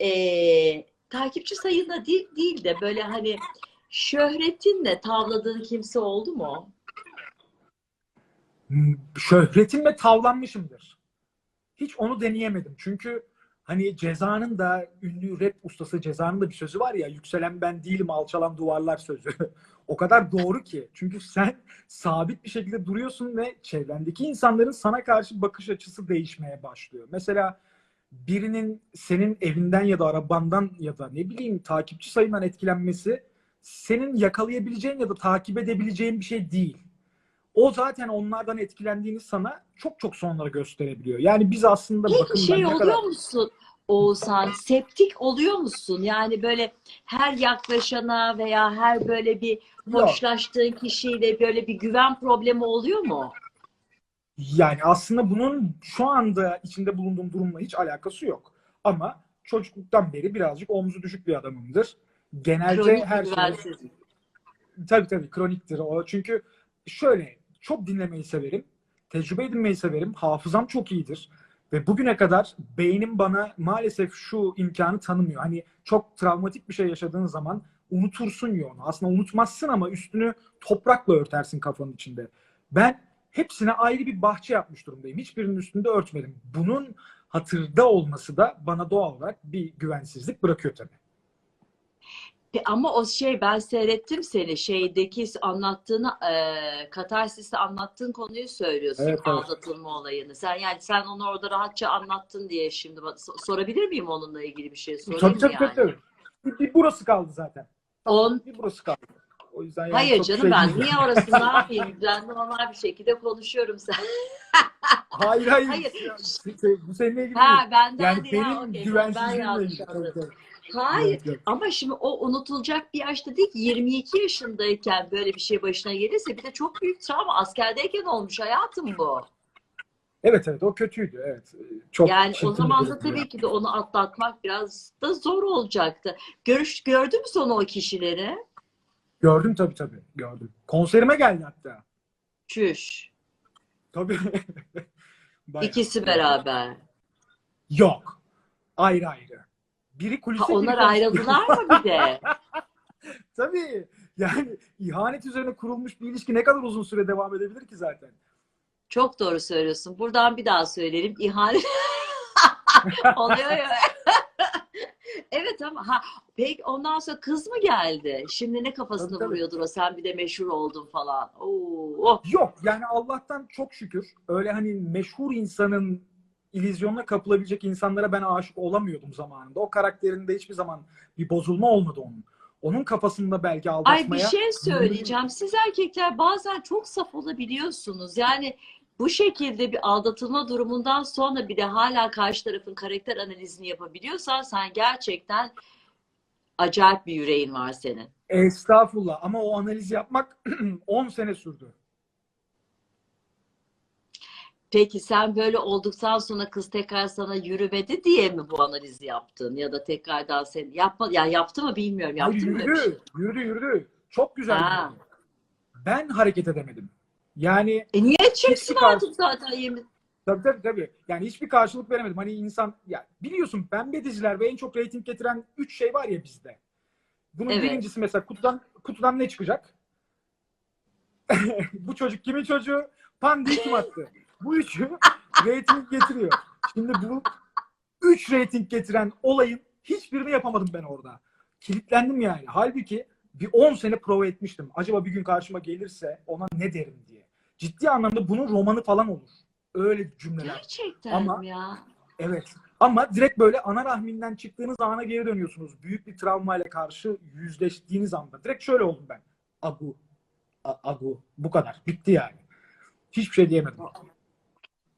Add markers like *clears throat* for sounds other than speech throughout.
e, takipçi sayında değil, değil de böyle hani şöhretinle tavladığın kimse oldu mu? Hmm, Şöhretimle tavlanmışımdır. Hiç onu deneyemedim. Çünkü hani Ceza'nın da ünlü rap ustası Ceza'nın da bir sözü var ya yükselen ben değilim alçalan duvarlar sözü. *laughs* o kadar doğru ki. Çünkü sen sabit bir şekilde duruyorsun ve çevrendeki insanların sana karşı bakış açısı değişmeye başlıyor. Mesela birinin senin evinden ya da arabandan ya da ne bileyim takipçi sayından etkilenmesi senin yakalayabileceğin ya da takip edebileceğin bir şey değil. O zaten onlardan etkilendiğini sana çok çok sonra gösterebiliyor. Yani biz aslında Peki bakın şey oluyor kadar musun Oğuzhan? Septik oluyor musun? Yani böyle her yaklaşana veya her böyle bir hoşlaştığın kişiyle böyle bir güven problemi oluyor mu? Yani aslında bunun şu anda içinde bulunduğum durumla hiç alakası yok. Ama çocukluktan beri birazcık omzu düşük bir adamımdır. Genelde Kronik her şey tabii tabii kroniktir o. Çünkü şöyle çok dinlemeyi severim. Tecrübe edinmeyi severim. Hafızam çok iyidir. Ve bugüne kadar beynim bana maalesef şu imkanı tanımıyor. Hani çok travmatik bir şey yaşadığın zaman unutursun ya onu. Aslında unutmazsın ama üstünü toprakla örtersin kafanın içinde. Ben hepsine ayrı bir bahçe yapmış durumdayım. Hiçbirinin üstünde örtmedim. Bunun hatırda olması da bana doğal olarak bir güvensizlik bırakıyor tabii. Pe- Ama o şey ben seyrettim seni şeydeki anlattığını e, Katarsis'te anlattığın konuyu söylüyorsun Evet, evet. aldatılma olayını. Sen yani sen onu orada rahatça anlattın diye şimdi sorabilir miyim onunla ilgili bir şey sorayım Tabii tabii, yani? tabii tabii. Bir, bir burası kaldı zaten. On- Bir burası kaldı. O yüzden yani Hayır canım şey ben niye orası ne yapayım? Ben normal bir şekilde konuşuyorum sen. *laughs* Hayır hayır. Hayır. Bu seninle ilgili Ha benden Yani değil. Benim ben güvensizliğimle ilgili. Hayır ama şimdi o unutulacak bir yaşta değil ki 22 yaşındayken böyle bir şey başına gelirse bir de çok büyük travma askerdeyken olmuş hayatım bu. Evet evet o kötüydü evet. Çok Yani o zaman da tabii ki de onu atlatmak biraz da zor olacaktı. Görüş gördün mü sonra o kişileri? Gördüm tabii tabii gördüm. Konserime geldi hatta. Çüş. Tabii. *laughs* Bayağı. İkisi beraber. Yok. Ayrı ayrı. Biri kulise Ha, biri onlar konser- ayrıldılar mı bir de? *laughs* Tabii. Yani ihanet üzerine kurulmuş bir ilişki ne kadar uzun süre devam edebilir ki zaten? Çok doğru söylüyorsun. Buradan bir daha söyleyelim. İhanet *laughs* oluyor ya. Evet ama ha peki ondan sonra kız mı geldi? Şimdi ne kafasını Tabii, tabii. vuruyordur o sen bir de meşhur oldun falan. Oo, oh. Yok yani Allah'tan çok şükür öyle hani meşhur insanın illüzyonuna kapılabilecek insanlara ben aşık olamıyordum zamanında. O karakterinde hiçbir zaman bir bozulma olmadı onun. Onun kafasında belki Ay bir aldatmaya şey söyleyeceğim. Siz erkekler bazen çok saf olabiliyorsunuz. Yani bu şekilde bir aldatılma durumundan sonra bir de hala karşı tarafın karakter analizini yapabiliyorsan sen gerçekten acayip bir yüreğin var senin. estağfurullah ama o analiz yapmak *clears throat* 10 sene sürdü. Peki sen böyle olduktan sonra kız tekrar sana yürümedi diye mi bu analizi yaptın? Ya da tekrardan sen yapma ya yaptı mı bilmiyorum. Hayır, Yaptın mı? bir şey? yürüdü, yürüdü, yürüdü. Çok güzel. Ha. yürüdü. Ben hareket edemedim. Yani E niye karşı- artık zaten yemin. Tabii tabii tabii. Yani hiçbir karşılık veremedim. Hani insan ya biliyorsun pembe diziler ve en çok reyting getiren 3 şey var ya bizde. Bunun Evet. birincisi mesela kutudan kutudan ne çıkacak? *laughs* Bu çocuk kimin çocuğu? Pandiyi kim attı? Bu üçü *laughs* reyting getiriyor. Şimdi bu 3 reyting getiren olayın hiçbirini yapamadım ben orada. Kilitlendim yani. Halbuki bir 10 sene prova etmiştim. Acaba bir gün karşıma gelirse ona ne derim diye. Ciddi anlamda bunun romanı falan olur. Öyle cümleler. Gerçekten Ama- ya? Evet. Ama direkt böyle ana rahminden çıktığınız ana geri dönüyorsunuz. Büyük bir travmayla karşı yüzleştiğiniz anda. Direkt şöyle oldum ben. Agu. A- agu. Bu kadar. Bitti yani. Hiçbir şey diyemedim.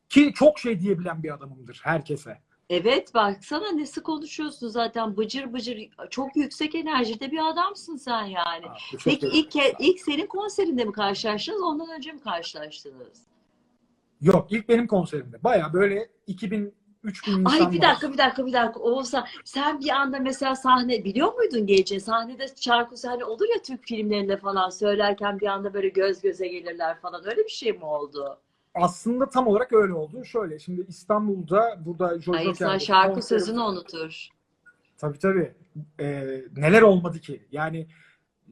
Ki çok şey diyebilen bir adamımdır herkese. Evet baksana nasıl konuşuyorsun zaten bıcır bıcır çok yüksek enerjide bir adamsın sen yani. Ha, teşekkür Peki ilk, ilk senin konserinde mi karşılaştınız ondan önce mi karşılaştınız? Yok ilk benim konserimde. Baya böyle 2000 3000 insan Ay bir var. dakika bir dakika bir dakika Oğuzhan sen bir anda mesela sahne biliyor muydun gece sahnede şarkı sahne olur ya Türk filmlerinde falan söylerken bir anda böyle göz göze gelirler falan öyle bir şey mi oldu? Aslında tam olarak öyle oldu. Şöyle şimdi İstanbul'da burada Jojo Ay insan Ker'de şarkı konserim- sözünü unutur. Tabii tabii. Ee, neler olmadı ki? Yani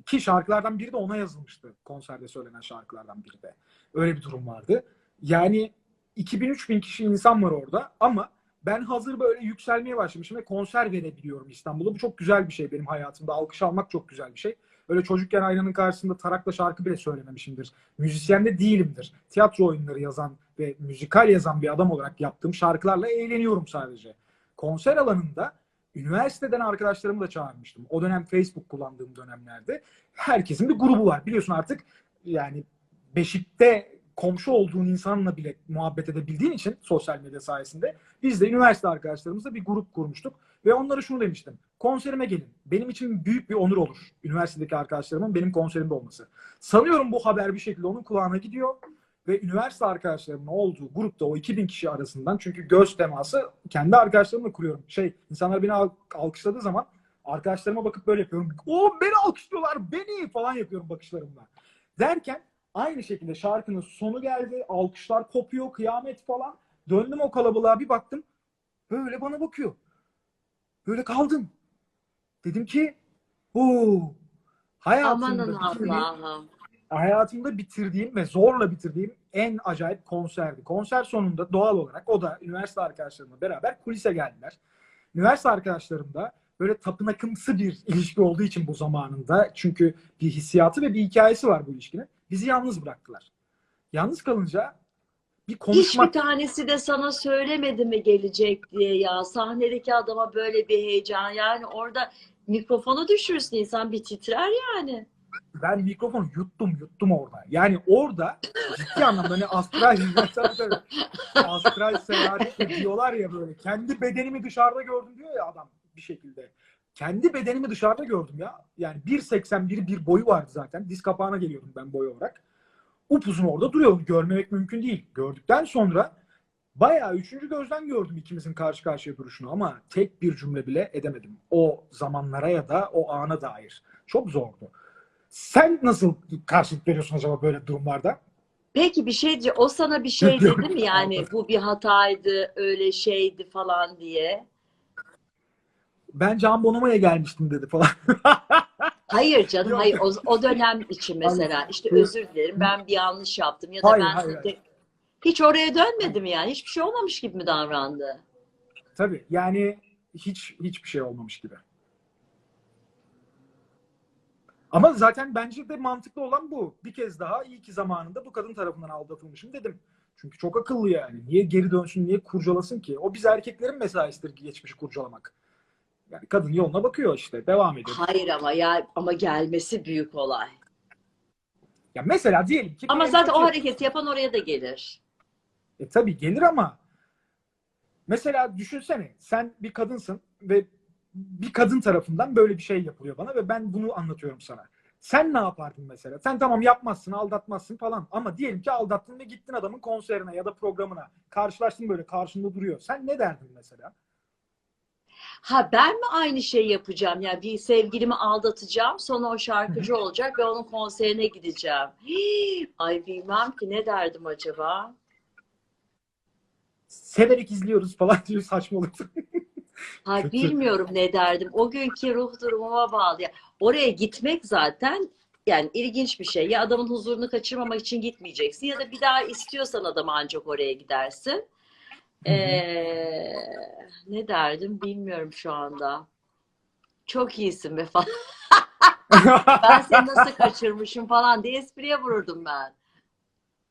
ki şarkılardan biri de ona yazılmıştı. Konserde söylenen şarkılardan biri de. Öyle bir durum vardı. Yani 2000-3000 kişi insan var orada ama ben hazır böyle yükselmeye başlamışım ve konser verebiliyorum İstanbul'da. Bu çok güzel bir şey benim hayatımda. Alkış almak çok güzel bir şey. Öyle çocukken aynanın karşısında tarakla şarkı bile söylememişimdir. Müzisyen de değilimdir. Tiyatro oyunları yazan ve müzikal yazan bir adam olarak yaptığım şarkılarla eğleniyorum sadece. Konser alanında üniversiteden arkadaşlarımı da çağırmıştım. O dönem Facebook kullandığım dönemlerde. Herkesin bir grubu var. Biliyorsun artık yani Beşik'te komşu olduğun insanla bile muhabbet edebildiğin için sosyal medya sayesinde biz de üniversite arkadaşlarımızla bir grup kurmuştuk ve onlara şunu demiştim. Konserime gelin. Benim için büyük bir onur olur. Üniversitedeki arkadaşlarımın benim konserimde olması. Sanıyorum bu haber bir şekilde onun kulağına gidiyor ve üniversite arkadaşlarımın olduğu grupta o 2000 kişi arasından çünkü göz teması kendi arkadaşlarımla kuruyorum. Şey insanlar beni al- alkışladığı zaman arkadaşlarıma bakıp böyle yapıyorum. O beni alkışlıyorlar beni falan yapıyorum bakışlarımla. Derken aynı şekilde şarkının sonu geldi. Alkışlar kopuyor kıyamet falan. Döndüm o kalabalığa bir baktım. Böyle bana bakıyor. Böyle kaldım. Dedim ki ooo hayatımda Amanın bitirdiğim- Allah'ım. hayatımda bitirdiğim ve zorla bitirdiğim en acayip konserdi. Konser sonunda doğal olarak o da üniversite arkadaşlarımla beraber kulise geldiler. Üniversite arkadaşlarım da böyle tapınakımsı bir ilişki olduğu için bu zamanında çünkü bir hissiyatı ve bir hikayesi var bu ilişkinin. Bizi yalnız bıraktılar. Yalnız kalınca bir konuşmak Hiçbir tanesi de sana söylemedi mi gelecek diye ya. Sahnedeki adama böyle bir heyecan. Yani orada mikrofonu düşürürsün insan bir titrer yani. ben mikrofonu yuttum yuttum orada. Yani orada ciddi anlamda hani astral *laughs* astral seyahat diyorlar ya böyle. Kendi bedenimi dışarıda gördüm diyor ya adam bir şekilde. Kendi bedenimi dışarıda gördüm ya. Yani 1.81 bir boyu vardı zaten. Diz kapağına geliyordum ben boy olarak. Upuzun orada duruyor. Görmemek mümkün değil. Gördükten sonra bayağı üçüncü gözden gördüm ikimizin karşı karşıya duruşunu ama tek bir cümle bile edemedim. O zamanlara ya da o ana dair. Çok zordu. Sen nasıl karşılık veriyorsun acaba böyle durumlarda? Peki bir şey o sana bir şey *laughs* dedi mi yani bu bir hataydı öyle şeydi falan diye. Ben Can Bonomo'ya gelmiştim dedi falan. *laughs* Hayır canım Yok. hayır o, o dönem için *laughs* mesela işte Hayır. özür dilerim ben bir yanlış yaptım ya da Hayır, ben hayır, size- hiç oraya dönmedim yani hiçbir şey olmamış gibi mi davrandı? Tabii yani hiç hiçbir şey olmamış gibi. Ama zaten bence de mantıklı olan bu. Bir kez daha iyi ki zamanında bu kadın tarafından aldatılmışım dedim. Çünkü çok akıllı yani. Niye geri dönsün, niye kurcalasın ki? O biz erkeklerin mesaisidir geçmişi kurcalamak. Yani kadın yoluna bakıyor işte, devam ediyor. Hayır ama ya ama gelmesi büyük olay. Ya mesela diyelim ki... Ama zaten o hareketi yapan oraya da gelir. E tabii gelir ama mesela düşünsene sen bir kadınsın ve bir kadın tarafından böyle bir şey yapılıyor bana ve ben bunu anlatıyorum sana. Sen ne yapardın mesela? Sen tamam yapmazsın, aldatmazsın falan ama diyelim ki aldattın ve gittin adamın konserine ya da programına. Karşılaştın böyle karşında duruyor. Sen ne derdin mesela? Ha ben mi aynı şeyi yapacağım? Yani bir sevgilimi aldatacağım, sonra o şarkıcı olacak ve onun konserine gideceğim. Hii, ay bilmem ki ne derdim acaba? Severek izliyoruz falan *laughs* diyor saçmalıyorsun. *laughs* Ha Kötü. bilmiyorum ne derdim. O günkü ruh durumuma bağlı. Ya, oraya gitmek zaten yani ilginç bir şey. Ya adamın huzurunu kaçırmamak için gitmeyeceksin ya da bir daha istiyorsan adamı ancak oraya gidersin. Ee, ne derdim bilmiyorum şu anda. Çok iyisin be falan. *laughs* Ben seni nasıl kaçırmışım falan diye espriye vururdum ben.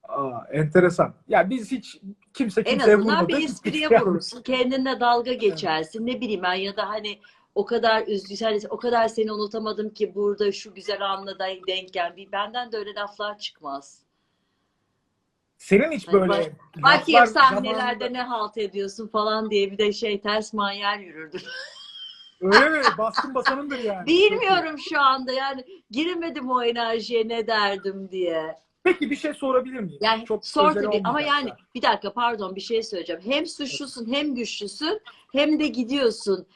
Aa, enteresan. Ya biz hiç kimse En kimseye azından vurmadı. bir espriye vurursun. Kendinle dalga geçersin. Ne bileyim ben ya da hani o kadar üzgün, hani o kadar seni unutamadım ki burada şu güzel anla da denk gel. Bir benden de öyle laflar çıkmaz. Senin hiç böyle bak- Bakayım sahnelerde zamanında- ne halt ediyorsun falan diye bir de şey ters manyel yürürdüm. Öyle mi? *laughs* Baskın basanındır yani. Bilmiyorum şu anda yani giremedim o enerjiye ne derdim diye. Peki bir şey sorabilir miyim? Yani Çok sor tabii ama yani bir dakika pardon bir şey söyleyeceğim. Hem suçlusun hem güçlüsün hem de gidiyorsun.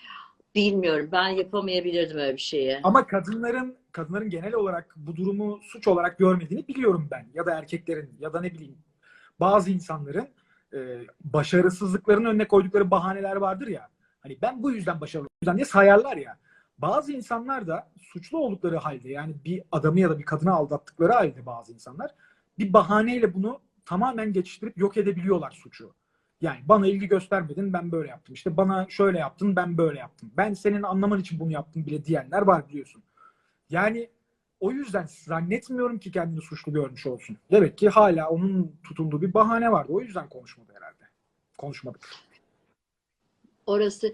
Bilmiyorum ben yapamayabilirdim öyle bir şeyi. Ama kadınların kadınların genel olarak bu durumu suç olarak görmediğini biliyorum ben. Ya da erkeklerin ya da ne bileyim bazı insanların e, başarısızlıkların önüne koydukları bahaneler vardır ya. Hani ben bu yüzden başarılı yüzden diye sayarlar ya. Bazı insanlar da suçlu oldukları halde yani bir adamı ya da bir kadını aldattıkları halde bazı insanlar bir bahaneyle bunu tamamen geçiştirip yok edebiliyorlar suçu. Yani bana ilgi göstermedin ben böyle yaptım. İşte bana şöyle yaptın ben böyle yaptım. Ben senin anlaman için bunu yaptım bile diyenler var biliyorsun. Yani o yüzden zannetmiyorum ki kendini suçlu görmüş olsun. Demek ki hala onun tutunduğu bir bahane vardı. O yüzden konuşmadı herhalde. Konuşmadık. Orası